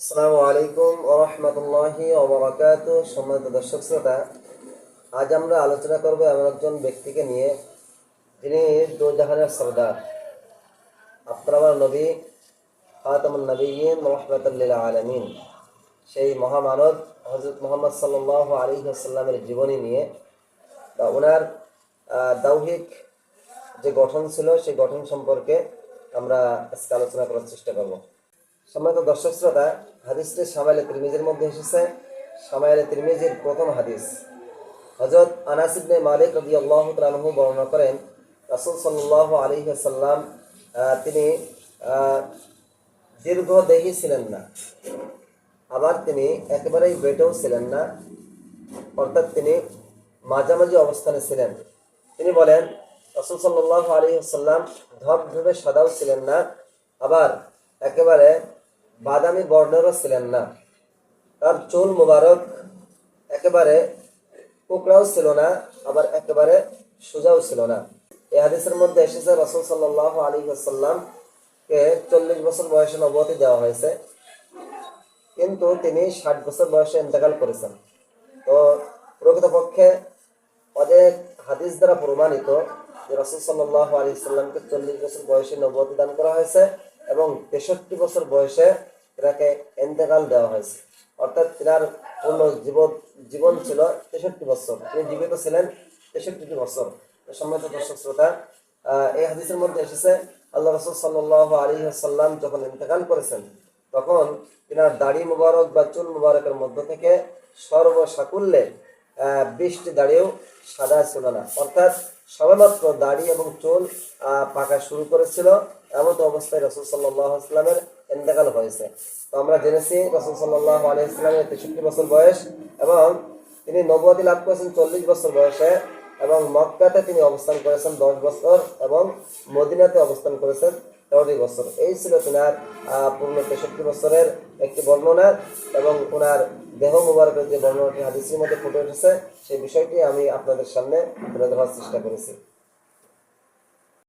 আসসালামু আলাইকুম ওরহমতুল্লাহি ওবরাকাত সম্মানিত দর্শক শ্রোতা, আজ আমরা আলোচনা করব এমন একজন ব্যক্তিকে নিয়ে, যিনি দোজাহানের সর্দার। আপনার নবী খাতামুল নবীন রহমতুল্লিল আলমিন। সেই মহামানব হজরত মোহাম্মদ সাল্লাহ আলী আসাল্লামের জীবনী নিয়ে, বা ওনার দাৌহিক যে গঠন ছিল, সেই গঠন সম্পর্কে আমরা আজকে আলোচনা করার চেষ্টা করব। সম্মানিত দর্শক শ্রোতা হাদিসটি সামাইলে তিরমিজের মধ্যে এসেছে। সামাইলে তিরমিজির প্রথম হাদিস। হজরত আনাস ইবনে মালিক রাদিয়াল্লাহু আল্লাহ আনহু বর্ণনা করেন রাসূল সাল্লাল্লাহু আলী ওয়াসাল্লাম আহ, তিনি দীর্ঘদেহী ছিলেন না। আবার তিনি একেবারেই বেটেও ছিলেন না। অর্থাৎ তিনি মাঝামাঝি অবস্থানে ছিলেন। তিনি বলেন রসুল সাল্লাহ আলী সাল্লাম ধবধবে সাদাও ছিলেন না। আবার একেবারে বাদামি বর্ণেরও ছিলেন না। তার চুল মুবারক, একেবারে কুকড়াও ছিল না, আবার একেবারে সোজাও ছিল না। এই হাদিসের মধ্যে এসেছে, রসুল সাল্লাহ আলী সাল্লামকে চল্লিশ বছর বয়সে নবতী দেওয়া হয়েছে। কিন্তু তিনি ষাট বছর বয়সে ইন্তেকাল করেছেন। তো প্রকৃতপক্ষে অনেক হাদিস দ্বারা প্রমাণিত যে রসুল সাল্লাহ আলী সাল্লামকে চল্লিশ বছর বয়সে নবতী দান করা হয়েছে। এবং তেষট্টি বছর বয়সে তাকে ইন্তেকাল দেওয়া হয়েছে। অর্থাৎ তিনার পূর্ণ জীবন জীবন ছিল তেষট্টি বছর। তিনি জীবিত ছিলেন তেষট্টি বছর। সম্মানিত দর্শক শ্রোতা এই হাদিসের মধ্যে এসেছে, আল্লাহ রসুল সাল্লাহ আলী সাল্লাম যখন ইন্তেকাল করেছেন, তখন তিনার দাড়ি মুবারক বা চুল মুবারকের মধ্য থেকে সর্বসাকুল্যে বৃষ্টি দাড়িও সাদা ছিল না। অর্থাৎ সবেমাত্র দাড়ি এবং চুল পাকা শুরু করেছিল। এমন অবস্থায় রসুল সাল্লাহ ইসলামের ইন্তেকাল হয়েছে। তো আমরা জেনেছি রসুল সাল্লাহ আলি ইসলামের তেষট্টি বছর বয়স এবং তিনি নবতী লাভ করেছেন চল্লিশ বছর বয়সে এবং মক্কাতে তিনি অবস্থান করেছেন দশ বছর এবং মদিনাতে অবস্থান করেছেন তেরোটি বছর। এই ছিল তিনার পূর্ণ তেষট্টি বছরের একটি বর্ণনা এবং ওনার দেহ মুবারকের যে বর্ণনাটি হাদিসের মধ্যে ফুটে উঠেছে, সেই বিষয়টি আমি আপনাদের সামনে তুলে ধরার চেষ্টা করেছি।